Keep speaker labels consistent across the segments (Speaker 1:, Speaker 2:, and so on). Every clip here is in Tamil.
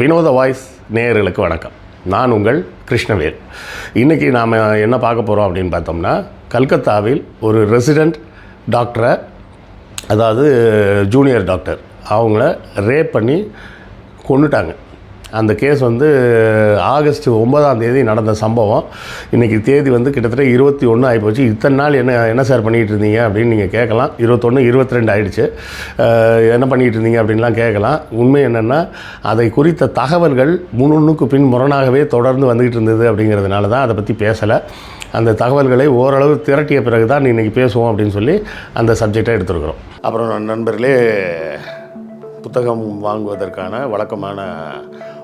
Speaker 1: வினோத வாய்ஸ் நேயர்களுக்கு வணக்கம். நான் உங்கள் கிருஷ்ணவேல். இன்றைக்கி நாம் என்ன பார்க்க போகிறோம் அப்படின்னு பார்த்தோம்னா கல்கத்தாவில் ஒரு ரெசிடெண்ட் டாக்டரை அதாவது ஜூனியர் டாக்டர் அவங்கள ரேப் பண்ணி கொண்டுட்டாங்க அந்த கேஸ் வந்து ஆகஸ்ட் ஒன்பதாம் தேதி நடந்த சம்பவம். இன்றைக்கி தேதி வந்து கிட்டத்தட்ட இருபத்தி ஒன்று ஆகிப்போச்சு இத்தனை நாள் என்ன என்ன சார் பண்ணிகிட்டு இருந்தீங்க அப்படின்னு நீங்கள் கேட்கலாம். இருபத்தொன்று இருபத்தி ரெண்டு ஆயிடுச்சு என்ன பண்ணிகிட்டு இருந்தீங்க அப்படின்லாம் கேட்கலாம். உண்மை என்னென்னா அதை குறித்த தகவல்கள் முன்னுக்கு பின் முரணாகவே தொடர்ந்து வந்துக்கிட்டு இருந்தது அப்படிங்கிறதுனால தான் அதை பற்றி பேசலை. அந்த தகவல்களை ஓரளவு திரட்டிய பிறகு தான் இன்றைக்கி பேசுவோம் அப்படின்னு சொல்லி அந்த சப்ஜெக்டை எடுத்துருக்குறோம். அப்புறம் நண்பர்களே புத்தகம் வாங்குவதற்கான வழக்கமான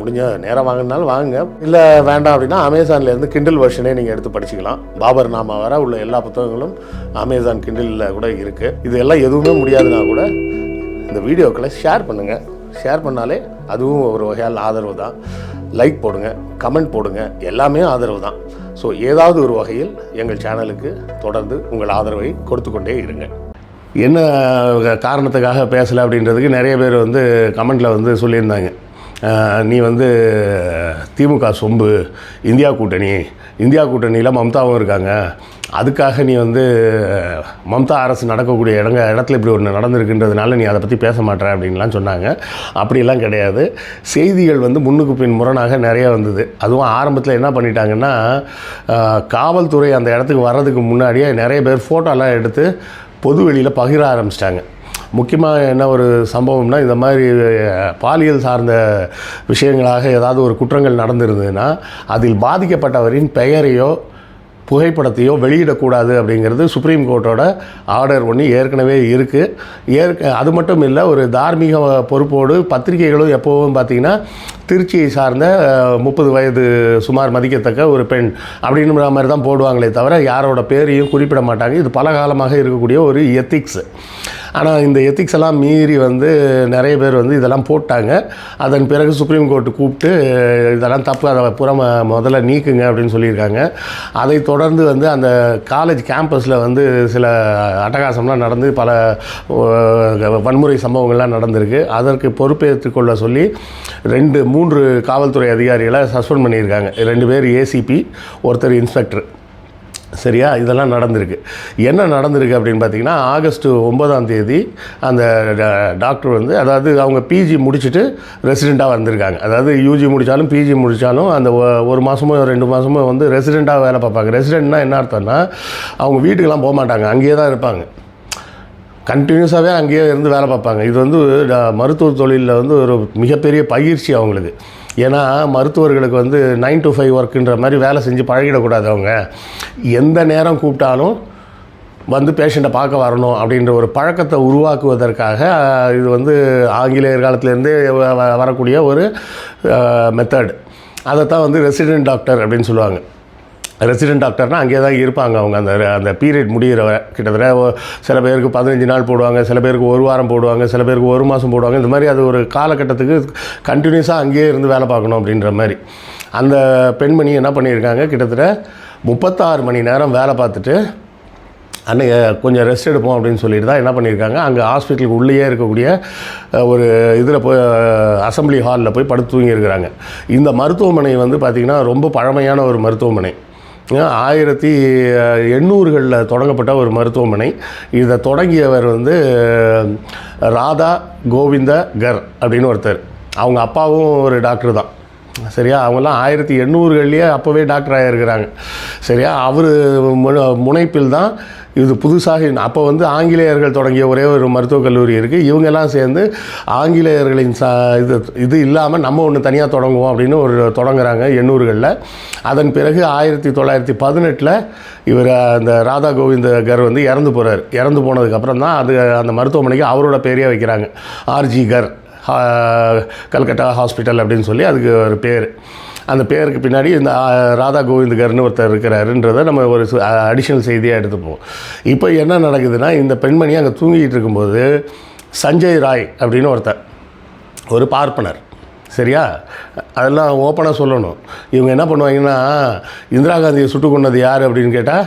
Speaker 1: முடிஞ்ச நேரம் வாங்கினாலும் வாங்குங்க. இல்லை வேண்டாம் அப்படின்னா அமேசான்லேருந்து கிண்டில் வெர்ஷனே நீங்கள் எடுத்து படிச்சுக்கலாம். பாபர் நாமா வர உள்ள எல்லா புத்தகங்களும் அமேசான் கிண்டிலில் கூட இருக்குது இது எல்லாம் எதுவுமே முடியாதுன்னா கூட இந்த வீடியோக்களை ஷேர் பண்ணுங்கள் ஷேர் பண்ணாலே அதுவும் ஒரு வகையால் ஆதரவு தான். லைக் போடுங்க கமெண்ட் போடுங்க. எல்லாமே ஆதரவு தான். ஸோ ஏதாவது ஒரு வகையில் எங்கள் சேனலுக்கு தொடர்ந்து உங்கள் ஆதரவை கொடுத்து கொண்டே இருங்க. என்ன காரணத்துக்காக பேசலை அப்படின்றதுக்கு நிறைய பேர் வந்து கமெண்டில் வந்து சொல்லியிருந்தாங்க. நீ வந்து திமுக சொம்பு இந்தியா கூட்டணி இந்தியா கூட்டணியில் மம்தாவும் இருக்காங்க. அதுக்காக நீ வந்து மம்தா அரசு நடக்கக்கூடிய இடங்க இடத்துல இப்படி ஒன்று நடந்திருக்குன்றதுனால நீ அதை பற்றி பேச மாட்டேற அப்படின்லாம் சொன்னாங்க. அப்படிலாம் கிடையாது. செய்திகள் வந்து முன்னுக்கு பின் முரணாக நிறைய வந்தது. அதுவும் ஆரம்பத்தில் என்ன பண்ணிட்டாங்கன்னா காவல்துறை அந்த இடத்துக்கு வர்றதுக்கு முன்னாடியே நிறைய பேர் ஃபோட்டோலாம் எடுத்து பொது வெளியில் பகிர ஆரம்பிச்சிட்டாங்க. முக்கியமாக என்ன ஒரு சம்பவம்னா இந்த மாதிரி பாலியல் சார்ந்த விஷயங்களாக ஏதாவது ஒரு குற்றங்கள் நடந்திருந்ததுன்னா அதில் பாதிக்கப்பட்டவரின் பெயரையோ புகைப்படத்தையோ வெளியிடக்கூடாது அப்படிங்கிறது சுப்ரீம் கோர்ட்டோட ஆர்டர் ஒன்று ஏற்கனவே இருக்குது ஏற்க அது மட்டும் இல்லை ஒரு தார்மீக பொறுப்போடு பத்திரிகைகளும் எப்போவும் பார்த்திங்கன்னா திருச்சியை சார்ந்த முப்பது வயது சுமார் மதிக்கத்தக்க ஒரு பெண் அப்படின்ற மாதிரி தான் போடுவாங்களே தவிர யாரோட பேரையும் குறிப்பிட மாட்டாங்க. இது பல காலமாக இருக்கக்கூடிய ஒரு எத்திக்ஸ் ஆனால் இந்த எத்திக்ஸ் எல்லாம் மீறி வந்து நிறைய பேர் வந்து இதெல்லாம் போட்டாங்க. அதன் பிறகு சுப்ரீம் கோர்ட்டு கூப்பிட்டு இதெல்லாம் தப்பு அதை புறம் முதல்ல நீக்குங்க அப்படின்னு சொல்லியிருக்காங்க. அதை தொடர்ந்து வந்து அந்த காலேஜ் கேம்பஸில் வந்து சில அட்டகாசம்லாம் நடந்து பல வன்முறை சம்பவங்கள்லாம் நடந்திருக்கு. அதற்கு பொறுப்பேற்றுக்கொள்ள சொல்லி ரெண்டு மூன்று காவல்துறை அதிகாரிகளை சஸ்பெண்ட் பண்ணியிருக்காங்க. ரெண்டு பேர் ஏசிபி ஒருத்தர் இன்ஸ்பெக்டர் சரியா? இதெல்லாம் நடந்திருக்கு. என்ன நடந்திருக்கு அப்படின்னு பார்த்தீங்கன்னா ஆகஸ்ட் ஒன்பதாம் தேதி அந்த டாக்டர் வந்து அதாவது அவங்க பிஜி முடிச்சுட்டு ரெசிடெண்ட்டாக வந்திருக்காங்க. அதாவது யூஜி முடித்தாலும் பிஜி முடித்தாலும் அந்த ஒரு மாதமோ ரெண்டு மாதமோ வந்து ரெசிடெண்ட்டாக வேலை பார்ப்பாங்க. ரெசிடெண்ட்னா என்ன அர்த்தம்னா அவங்க வீட்டுக்கெல்லாம் போக மாட்டாங்க. அங்கேயே தான் இருப்பாங்க. கண்டினியூஸாகவே அங்கேயே இருந்து வேலை பார்ப்பாங்க. இது வந்து மருத்துவ தொழிலில் வந்து ஒரு மிகப்பெரிய பயிற்சி அவங்களுக்கு. ஏன்னா மருத்துவர்களுக்கு வந்து நைன் டு ஃபைவ் ஒர்க்குன்ற மாதிரி வேலை செஞ்சு பழகிடக்கூடாது அவங்க. எந்த நேரம் கூப்பிட்டாலும் வந்து பேஷண்ட்டை பார்க்க வரணும் அப்படின்ற ஒரு பழக்கத்தை உருவாக்குவதற்காக இது வந்து ஆங்கிலேயர் காலத்துலேருந்தே வ- வ- வரக்கூடிய ஒரு மெத்தட் அதைத்தான் வந்து ரெசிடென்ட் டாக்டர் அப்படின்னு சொல்லுவாங்க. ரெசிடென்ட் டாக்டர்னால் அங்கேயே தான் இருப்பாங்க அவங்க. அந்த அந்த பீரியட் முடிகிற கிட்டத்தட்ட சில பேருக்கு பதினஞ்சு நாள் போடுவாங்க சில பேருக்கு ஒரு வாரம் போடுவாங்க சில பேருக்கு ஒரு மாதம் போடுவாங்க. இந்த மாதிரி அது ஒரு காலகட்டத்துக்கு கண்டினியூஸாக அங்கேயே இருந்து வேலை பார்க்கணும் அப்படின்ற மாதிரி. அந்த பெண்மணி என்ன பண்ணியிருக்காங்க? கிட்டத்தட்ட முப்பத்தாறு மணி நேரம் வேலை பார்த்துட்டு அன்னைக்கு கொஞ்சம் ரெஸ்ட் எடுப்போம் அப்படின்னு சொல்லிட்டு தான் என்ன பண்ணியிருக்காங்க? அங்கே ஹாஸ்பிட்டலுக்கு உள்ளேயே இருக்கக்கூடிய ஒரு இதில் போய் அசம்பிளி ஹாலில் போய் படுத்து தூங்கியிருக்கிறாங்க. இந்த மருத்துவமனை வந்து பார்த்திங்கன்னா ரொம்ப பழமையான ஒரு மருத்துவமனை. ஆயிரத்தி எண்ணூறுகளில் தொடங்கப்பட்ட ஒரு மருத்துவமனை. இதை தொடங்கியவர் வந்து ராதா கோவிந்த கர் அப்படின்னு ஒருத்தர். அவங்க அப்பாவும் ஒரு டாக்டர் தான். சரியா? அவங்கெல்லாம் ஆயிரத்தி எண்ணூறுகள்லேயே அப்போவே டாக்டர் ஆகிருக்கிறாங்க சரியா? அவர் முனைப்பில் தான் இது புதுசாக அப்போ வந்து ஆங்கிலேயர்கள் தொடங்கிய ஒரே ஒரு மருத்துவக் கல்லூரி இருக்குது இவங்கெல்லாம் சேர்ந்து ஆங்கிலேயர்களின் ச இது இது இல்லாமல் நம்ம ஒன்று தனியாக தொடங்குவோம் அப்படின்னு ஒரு தொடங்குறாங்க எண்ணூறுகளில். அதன் பிறகு ஆயிரத்தி தொள்ளாயிரத்தி பதினெட்டில் இவர் அந்த ராதா கோவிந்தகர் வந்து இறந்து போகிறார் இறந்து போனதுக்கப்புறம் தான் அது அந்த மருத்துவமனைக்கு அவரோட பேரையே வைக்கிறாங்க. ஆர்ஜி கர். கல்கட்டா ஹாஸ்பிட்டல் அப்படின்னு சொல்லி அதுக்கு ஒரு பேர். அந்த பேருக்கு பின்னாடி இந்த ராதா கோவிந்தகர்னு ஒருத்தர் இருக்கிறாருன்றதை நம்ம ஒரு அடிஷ்னல் செய்தியாக எடுத்துப்போம். இப்போ என்ன நடக்குதுன்னா இந்த பெண்மணி அங்கே தூங்கிட்டு இருக்கும்போது சஞ்சய் ராய் அப்படின்னு ஒருத்தர் ஒரு பார்ப்பனர் சரியா? அதெல்லாம் ஓப்பனாக சொல்லணும். இவங்க என்ன பண்ணுவாங்கன்னா இந்திரா காந்தியை சுட்டு கொண்டது யார் அப்படின்னு கேட்டால்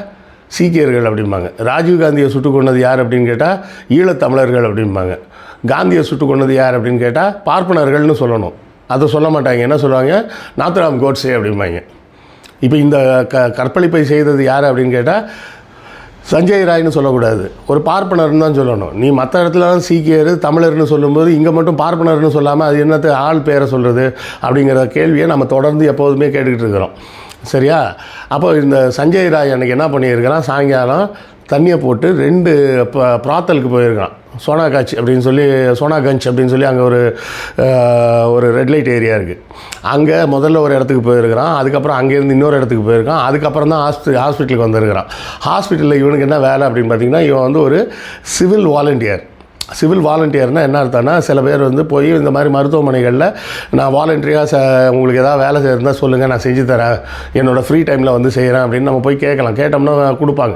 Speaker 1: சீக்கியர்கள் அப்படிம்பாங்க. ராஜீவ் காந்தியை சுட்டு கொண்டது யார் அப்படின்னு கேட்டால் ஈழத்தமிழர்கள் அப்படிம்பாங்க. காந்தியை சுட்டு கொண்டது யார் அப்படின்னு கேட்டால் பார்ப்பனர்கள்னு சொல்லணும். அதை சொல்ல மாட்டாங்க. என்ன சொல்லுவாங்க? நாத்ராம் கோட்ஸே அப்படிம்பாங்க. இப்போ இந்த க கற்பழிப்பை செய்தது யார் அப்படின்னு கேட்டால் சஞ்சய் ராய்னு சொல்லக்கூடாது. ஒரு பார்ப்பனர்னு தான் சொல்லணும். நீ மற்ற இடத்துலலாம் சீக்கியர் தமிழர்னு சொல்லும்போது இங்கே மட்டும் பார்ப்பனர்னு சொல்லாமல் அது என்னத்தை ஆள் பேரை சொல்கிறது அப்படிங்கிற கேள்வியை நம்ம தொடர்ந்து எப்போதுமே கேட்டுக்கிட்டு இருக்கிறோம். சரியா? அப்போ இந்த சஞ்சய் ராய் அன்றைக்கி என்ன பண்ணியிருக்கிறான்? சாயங்காலம் தண்ணியை போட்டு ரெண்டு ப- பிராத்தலுக்கு போயிருக்கான் சோனாகாட்ச் அப்படின்னு சொல்லி சோனாகஞ்ச் அப்படின்னு சொல்லி அங்கே ஒரு ஒரு ரெட் லைட் ஏரியா இருக்குது அங்கே முதல்ல ஒரு இடத்துக்கு போயிருக்கிறான். அதுக்கப்புறம் அங்கேருந்து இன்னொரு இடத்துக்கு போயிருக்கான். அதுக்கப்புறம் தான் ஹாஸ்பி ஹாஸ்பிட்டலுக்கு வந்திருக்கிறான். ஹாஸ்பிட்டலில் இவனுக்கு என்ன வேலை அப்படின்னு பார்த்தீங்கன்னா இவன் வந்து ஒரு சிவில் வாலண்டியர். சிவில் வாலண்டியர்னால் என்ன அர்த்தம்னா சில பேர் வந்து போய் இந்த மாதிரி மருத்துவமனைகளில் நான் வாலண்டியராக ச உங்களுக்கு ஏதாவது வேலை செய்யிருந்தால் சொல்லுங்கள் நான் செஞ்சு தரேன். என்னோடய ஃப்ரீ டைமில் வந்து செய்கிறேன் அப்படின்னு நம்ம போய் கேட்கலாம். கேட்டோம்னா கொடுப்பாங்க.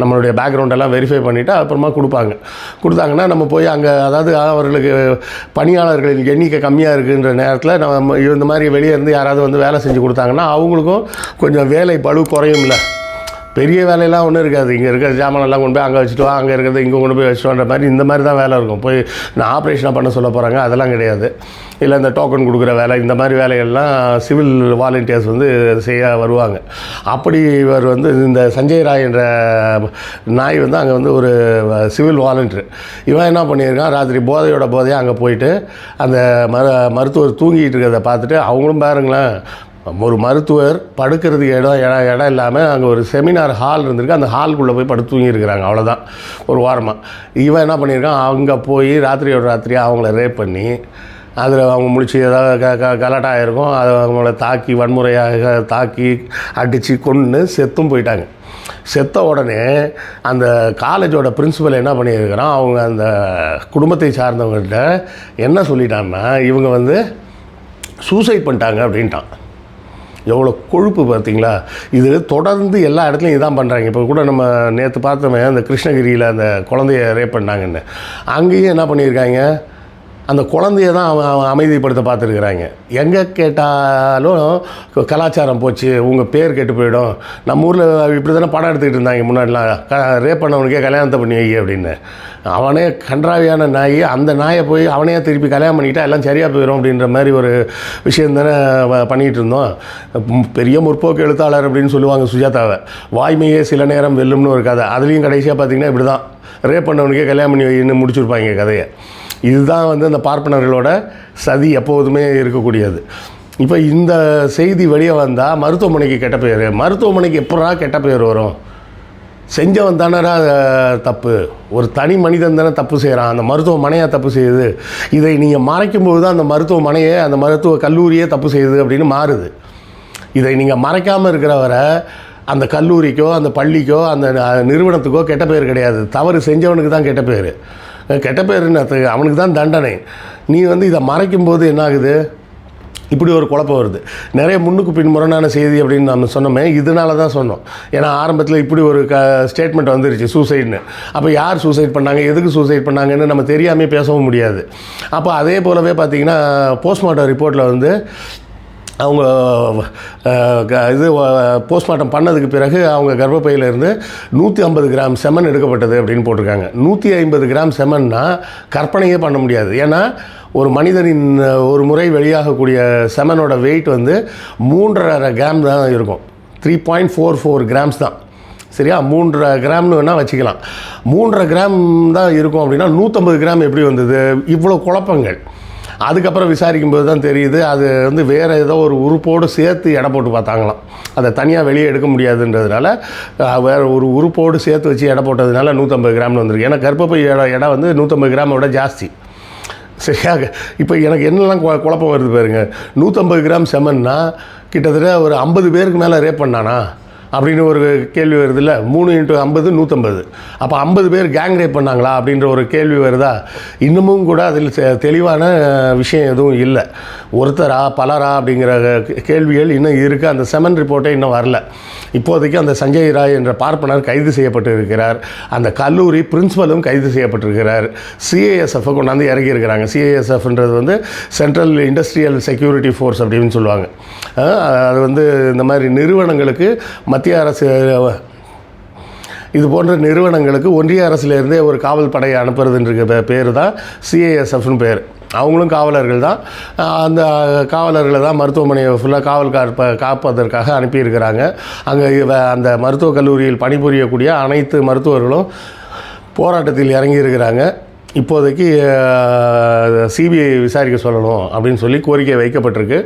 Speaker 1: நம்மளுடைய பேக்ரவுண்டெல்லாம் வெரிஃபை பண்ணிவிட்டு அப்புறமா கொடுப்பாங்க. கொடுத்தாங்கன்னா நம்ம போய் அங்கே அதாவது அவர்களுக்கு பணியாளர்களின் எண்ணிக்கை கம்மியாக இருக்குன்ற நேரத்தில் நம்ம இந்த மாதிரி வெளியே இருந்து யாராவது வந்து வேலை செஞ்சு கொடுத்தாங்கன்னா அவங்களுக்கும் கொஞ்சம் வேலை பளு குறையும்ல. பெரிய வேலையெல்லாம் ஒன்றும் இருக்காது. இங்கே இருக்கிற ஜாமானெல்லாம் கொண்டு போய் அங்கே வச்சுட்டு வா அங்கே இருக்கிறத இங்கே கொண்டு போய் வச்சுட்டு வர மாதிரி இந்த மாதிரி தான் வேலை இருக்கும். போய் நான் ஆப்ரேஷனாக பண்ண சொல்ல போகிறாங்க அதெல்லாம் கிடையாது. இல்லை இந்த டோக்கன் கொடுக்குற வேலை இந்த மாதிரி வேலைகள்லாம் சிவில் வாலண்டியர்ஸ் வந்து செய்ய வருவாங்க. அப்படி இவர் வந்து இந்த சஞ்சய் ராய் என்ற நாய் வந்து அங்கே வந்து ஒரு சிவில் வாலண்டியர் இவன் என்ன பண்ணியிருக்கான் ராத்திரி போதையோட போதையாக அங்கே போயிட்டு அந்த மரு மருத்துவர் தூங்கிட்டு இருக்கிறத பார்த்துட்டு அவங்களும் பாருங்களேன் ஒரு மருத்துவர் படுக்கிறதுக்கு இடம் இடம் இடம் இல்லாமல் அங்கே ஒரு செமினார் ஹால் இருந்திருக்கு. அந்த ஹாலுக்குள்ளே போய் படுத்து தூங்கியிருக்கிறாங்க. அவ்வளோதான் ஒரு வாரமாக இவன் என்ன பண்ணியிருக்கான்? அங்கே போய் ராத்திரியோட ராத்திரியாக அவங்கள ரேப் பண்ணி அதில் அவங்க முடிச்சு ஏதாவது க க கலாட்டா ஆயிருக்கும். அதை அவங்கள தாக்கி வன்முறையாக தாக்கி அடித்து கொன்று செத்தும் போயிட்டாங்க. செத்த உடனே அந்த காலேஜோட பிரின்ஸிபல் என்ன பண்ணியிருக்கிறான்? அவங்க அந்த குடும்பத்தை சார்ந்தவங்கள்ட்ட என்ன சொல்லிட்டான்னா இவங்க வந்து சூசைட் பண்ணிட்டாங்க அப்படின்ட்டான். எவ்வளோ கொழுப்பு பார்த்தீங்களா? இது தொடர்ந்து எல்லா இடத்துலையும் இதான் பண்ணுறாங்க இப்போ கூட நம்ம நேற்று பார்த்தோமே அந்த கிருஷ்ணகிரியில் அந்த குழந்தைய ரேப் பண்ணாங்கன்னு. அங்கேயும் என்ன பண்ணியிருக்காங்க? அந்த குழந்தைய தான் அவன் அவன் அமைதிப்படுத்த பார்த்துருக்குறாங்க. எங்கே கேட்டாலும் கலாச்சாரம் போச்சு உங்கள் பேர் கெட்டு போயிடும். நம்ம ஊரில் இப்படி தானே படம் எடுத்துக்கிட்டு இருந்தாங்க முன்னாடிலாம். க ரேப் பண்ணவனுக்கே கல்யாணத்தை பண்ணி வை அப்படின்னு. அவனே கன்றாவியான நாய் அந்த நாயை போய் அவனே திருப்பி கல்யாணம் பண்ணிக்கிட்டா எல்லாம் சரியாக போயிடும் அப்படின்ற மாதிரி ஒரு விஷயம் தானே பண்ணிகிட்டு இருந்தோம். பெரிய முற்போக்கு எழுத்தாளர் அப்படின்னு சொல்லுவாங்க சுஜாதாவை. வாய்மையே சில நேரம் வெல்லும்னு ஒரு கதை. அதுலேயும் கடைசியாக பார்த்தீங்கன்னா இப்படி தான் ரேப் பண்ணவனுக்கே கல்யாணம் பண்ணி வைன்னு முடிச்சிருப்பாங்க கதையை. இதுதான் வந்து அந்த பார்ப்பனர்களோட சதி எப்போதுமே இருக்கக்கூடியது. இப்போ இந்த செய்தி வெளியே வந்தால் மருத்துவமனைக்கு கெட்ட பேர். மருத்துவமனைக்கு எப்படா கெட்ட பேர் வரும்? செஞ்சவன் தானடா தப்பு. ஒரு தனி மனிதன் தானே தப்பு செய்கிறான் அந்த மருத்துவமனையாக தப்பு செய்யுது? இதை நீங்கள் மறைக்கும்போது தான் அந்த மருத்துவமனையே அந்த மருத்துவ கல்லூரியே தப்பு செய்யுது அப்படின்னு மாறுது. இதை நீங்கள் மறைக்காமல் இருக்கிறவரை அந்த கல்லூரிக்கோ அந்த பள்ளிக்கோ அந்த நிறுவனத்துக்கோ கெட்ட பேர் கிடையாது. தவறு செஞ்சவனுக்கு தான் கெட்ட பேர். கெட்ட பேர் என்னத்துக்கு அவனுக்கு தான் தண்டனை. நீ வந்து இதை மறைக்கும்போது என்ன ஆகுது இப்படி ஒரு குழப்பம் வருது. நிறைய முன்னுக்கு பின் முரணான செய்தி அப்படின்னு நம்ம சொன்னோமே இதனால தான் சொன்னோம். ஏன்னா ஆரம்பத்தில் இப்படி ஒரு க ஸ்டேட்மெண்ட் வந்துருச்சு சூசைட்னு அப்போ யார் சூசைட் பண்ணாங்க எதுக்கு சூசைட் பண்ணாங்கன்னு நம்ம தெரியாமல் பேசவும் முடியாது. அப்போ அதே போலவே பார்த்தீங்கன்னா போஸ்ட்மார்ட்டம் ரிப்போர்ட்டில் வந்து அவங்க க- இது போஸ்ட்மார்ட்டம் பண்ணதுக்கு பிறகு அவங்க கர்ப்பப்பையிலேருந்து நூற்றி ஐம்பது கிராம் செமன் எடுக்கப்பட்டது அப்படின்னு போட்டிருக்காங்க. நூற்றி ஐம்பது கிராம் செமன்னா கற்பனையே பண்ண முடியாது. ஏன்னா ஒரு மனிதனின் ஒரு முறை வெளியாகக்கூடிய செமனோட வெயிட் வந்து மூன்றரை கிராம் தான் இருக்கும். Three point four four grams தான். சரியா? மூன்றரை கிராம்னு வேணால் வச்சுக்கலாம். மூன்றரை கிராம் தான் இருக்கும் அப்படின்னா நூற்றம்பது கிராம் எப்படி வந்தது? இவ்வளோ குழப்பங்கள். அதுக்கப்புறம் விசாரிக்கும் போது தான் தெரியுது அது வந்து வேறு ஏதோ ஒரு உறுப்போடு சேர்த்து எடை போட்டு பார்த்தாங்களாம். அதை தனியாக வெளியே எடுக்க முடியாதுன்றதுனால வேறு ஒரு உறுப்போடு சேர்த்து வச்சு எடை போட்டதுனால நூற்றம்பது கிராம்னு வந்திருக்கு. ஏன்னா கர்ப்பப்பை எடை எடை வந்து நூற்றம்பது கிராமை விட ஜாஸ்தி. சரியாக இப்போ எனக்கு என்னெல்லாம் குழப்பம் வருது பாருங்க. நூற்றம்பது கிராம் செமன்னா கிட்டத்தட்ட ஒரு ஐம்பது பேருக்கு மேலே ரேப் பண்ணானா? அப்படின்னு ஒரு கேள்வி வருதுல்ல? மூணு இன்ட்டு ஐம்பது நூற்றம்பது அப்போ ஐம்பது பேர் கேங் ரேப் பண்ணாங்களா அப்படின்ற ஒரு கேள்வி வருதா? இன்னமும் கூட அதில் தெளிவான விஷயம் எதுவும் இல்லை. ஒருத்தரா பலரா அப்படிங்கிற கேள்விகள் இன்னும் இருக்குது அந்த செமன் ரிப்போர்ட்டே இன்னும் வரல. இப்போதைக்கு அந்த சஞ்சய் ராய் என்ற பார்ப்பனர் கைது செய்யப்பட்டு இருக்கிறார். அந்த கல்லூரி பிரின்ஸிபலும் கைது செய்யப்பட்டிருக்கிறார். சிஏஎஸ்எஃப் கொண்டாந்து இறங்கியிருக்கிறாங்க சிஏஎஸ்எஃப்ன்றது வந்து சென்ட்ரல் இண்டஸ்ட்ரியல் செக்யூரிட்டி ஃபோர்ஸ் அப்படின்னு சொல்லுவாங்க. அது வந்து இந்த மாதிரி நிறுவனங்களுக்கு மத்திய அரசு இது போன்ற நிறுவனங்களுக்கு ஒன்றிய அரசுலேருந்தே ஒரு காவல் படையை அனுப்புறதுன்ற பேர் தான் சிஏஎஸ்எஃப்னு பேர். அவங்களும் காவலர்கள் தான். அந்த காவலர்களை தான் மருத்துவமனையை ஃபுல்லாக காவல் காப்ப காப்பதற்காக அனுப்பியிருக்கிறாங்க. அங்கே அந்த மருத்துவக் கல்லூரியில் பணிபுரியக்கூடிய அனைத்து மருத்துவர்களும் போராட்டத்தில் இறங்கி இருக்கிறாங்க இப்போதைக்கு சிபிஐ விசாரிக்க சொல்லணும் அப்படின்னு சொல்லி கோரிக்கை வைக்கப்பட்டிருக்கு.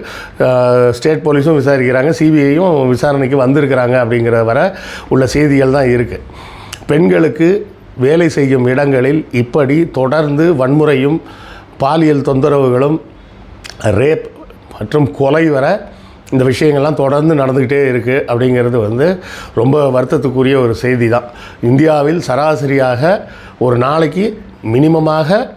Speaker 1: ஸ்டேட் போலீஸும் விசாரிக்கிறாங்க சிபிஐயும் விசாரணைக்கு வந்திருக்கிறாங்க அப்படிங்கிற வர உள்ள செய்திகள் தான் இருக்குது பெண்களுக்கு வேலை செய்யும் இடங்களில் இப்படி தொடர்ந்து வன்முறையும் பாலியல் தொந்தரவுகளும் ரேப் மற்றும் கொலை வர இந்த விஷயங்கள்லாம் தொடர்ந்து நடந்துக்கிட்டே இருக்குது அப்படிங்கிறது வந்து ரொம்ப வருத்தத்துக்குரிய ஒரு செய்தி தான். இந்தியாவில் சராசரியாக ஒரு நாளைக்கு மினிமமாக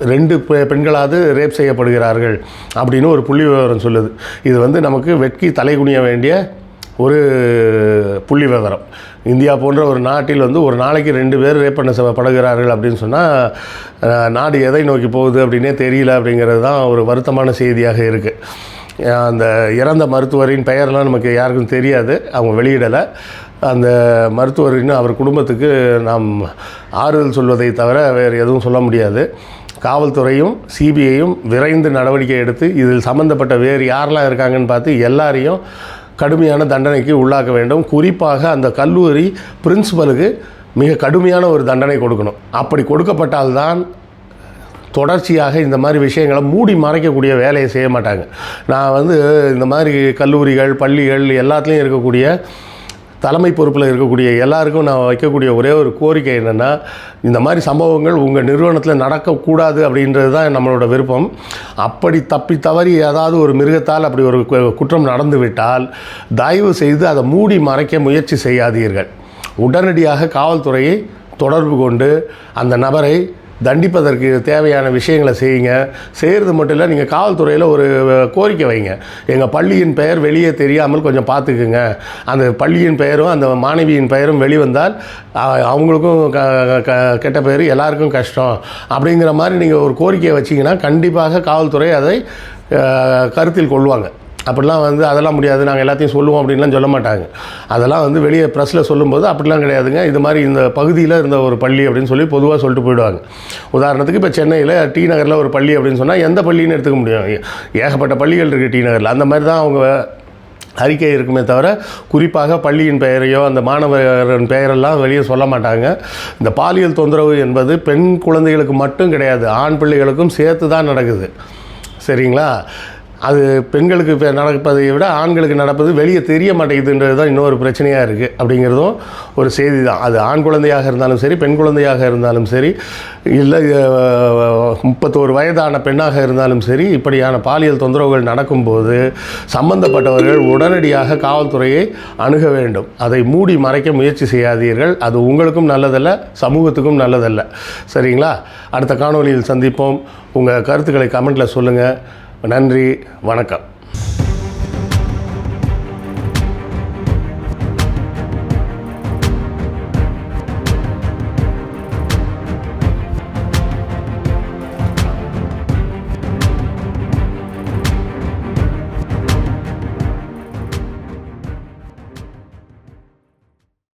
Speaker 1: ரெண்டு பெ- பெண்களாவது ரேப் செய்யப்படுகிறார்கள் அப்படின்னு ஒரு புள்ளி விவரம் சொல்லுது. இது வந்து நமக்கு வெட்கி தலைகுனிய வேண்டிய ஒரு புள்ளி விவரம் இந்தியா போன்ற ஒரு நாட்டில் வந்து ஒரு நாளைக்கு ரெண்டு பேர் ரேப் பண்ண ச- படுகிறார்கள் அப்படின்னு சொன்னால் நாடு எதை நோக்கி போகுது அப்படின்னே தெரியல அப்படிங்கிறது தான் ஒரு வருத்தமான செய்தியாக இருக்குது அந்த இறந்த மருத்துவரின் பெயர்லாம் நமக்கு யாருக்கும் தெரியாது. அவங்க வெளியிடலை. அந்த மருத்துவரின் அவர் குடும்பத்துக்கு நாம் ஆறுதல் சொல்வதை தவிர வேறு எதுவும் சொல்ல முடியாது. காவல்துறையும் சிபிஐயும் விரைந்து நடவடிக்கை எடுத்து இதில் சம்மந்தப்பட்ட வேறு யாரெல்லாம் இருக்காங்கன்னு பார்த்து எல்லாரையும் கடுமையான தண்டனைக்கு உள்ளாக்க வேண்டும். குறிப்பாக அந்த கல்லூரி பிரின்சிபலுக்கு மிக கடுமையான ஒரு தண்டனை கொடுக்கணும். அப்படி கொடுக்கப்பட்டால்தான் தொடர்ச்சியாக இந்த மாதிரி விஷயங்களை மூடி மறைக்கக்கூடிய வேலையை செய்ய மாட்டாங்க. நான் வந்து இந்த மாதிரி கல்லூரிகள் பள்ளிகள் எல்லாத்துலேயும் இருக்கக்கூடிய தலைமை பொறுப்பில் இருக்கக்கூடிய எல்லாருக்கும் நான் வைக்கக்கூடிய ஒரே ஒரு கோரிக்கை என்னென்னா இந்த மாதிரி சம்பவங்கள் உங்கள் நிறுவனத்தில் நடக்கக்கூடாது அப்படின்றது தான் நம்மளோட விருப்பம். அப்படி தப்பி தவறி ஏதாவது ஒரு மிருகத்தால் அப்படி ஒரு கு- குற்றம் நடந்து விட்டால் தயவு செய்து அதை மூடி மறைக்க முயற்சி செய்யாதீர்கள். உடனடியாக காவல்துறையை தொடர்பு கொண்டு அந்த நபரை தண்டிப்பதற்கு தேவையான விஷயங்களை செய்யுங்க. செய்கிறது மட்டும் இல்லை நீங்கள் காவல்துறையில் ஒரு கோரிக்கை வைங்க. எங்கள் பள்ளியின் பெயர் வெளியே தெரியாமல் கொஞ்சம் பார்த்துக்குங்க அந்த பள்ளியின் பெயரும் அந்த மாணவியின் பெயரும் வெளிவந்தால் அவங்களுக்கும் க- க- கெட்ட பேர் எல்லாருக்கும் கஷ்டம். அப்படிங்கிற மாதிரி நீங்கள் ஒரு கோரிக்கையை வச்சிங்கன்னா கண்டிப்பாக காவல்துறை அதை கருத்தில் கொள்வாங்க. அப்படிலாம் வந்து அதெல்லாம் முடியாது நாங்கள் எல்லாத்தையும் சொல்லுவோம் அப்படின்லாம் சொல்ல மாட்டாங்க. அதெல்லாம் வந்து வெளியே ப்ரெஸ்ஸில் சொல்லும்போது அப்படிலாம் கிடையாதுங்க. இது மாதிரி இந்த பகுதியில் இருந்த ஒரு பள்ளி அப்படின்னு சொல்லி பொதுவாக சொல்லிட்டு போயிடுவாங்க. உதாரணத்துக்கு இப்போ சென்னையில் டி நகரில் ஒரு பள்ளி அப்படின்னு சொன்னால் எந்த பள்ளின்னு எடுத்துக்க முடியும். ஏகப்பட்ட பள்ளிகள் இருக்குது டி நகரில். அந்த மாதிரி தான் அவங்க அறிக்கை இருக்குமே தவிர குறிப்பாக பள்ளியின் பெயரையோ அந்த மாணவரின் பெயரெல்லாம் வெளியே சொல்ல மாட்டாங்க. இந்த பாலியல் தொந்தரவு என்பது பெண் குழந்தைகளுக்கு மட்டும் கிடையாது ஆண் பிள்ளைகளுக்கும் சேர்த்து தான் நடக்குது. சரிங்களா? அது பெண்களுக்கு இப்போ நடப்பதை விட ஆண்களுக்கு நடப்பது வெளியே தெரிய மாட்டேங்குதுன்றது தான் இன்னொரு பிரச்சனையாக இருக்குது அப்படிங்கிறதும் ஒரு செய்தி தான் அது ஆண் குழந்தையாக இருந்தாலும் சரி பெண் குழந்தையாக இருந்தாலும் சரி இல்லை முப்பத்தோரு வயதான பெண்ணாக இருந்தாலும் சரி இப்படியான பாலியல் தொந்தரவுகள் நடக்கும்போது சம்பந்தப்பட்டவர்கள் உடனடியாக காவல்துறையை அணுக வேண்டும். அதை மூடி மறைக்க முயற்சி செய்யாதீர்கள். அது உங்களுக்கும் நல்லதல்ல சமூகத்துக்கும் நல்லதல்ல. சரிங்களா? அடுத்த காணொளியில் சந்திப்போம். உங்கள் கருத்துக்களை கமெண்ட்டில் சொல்லுங்கள் நன்றி வணக்கம்.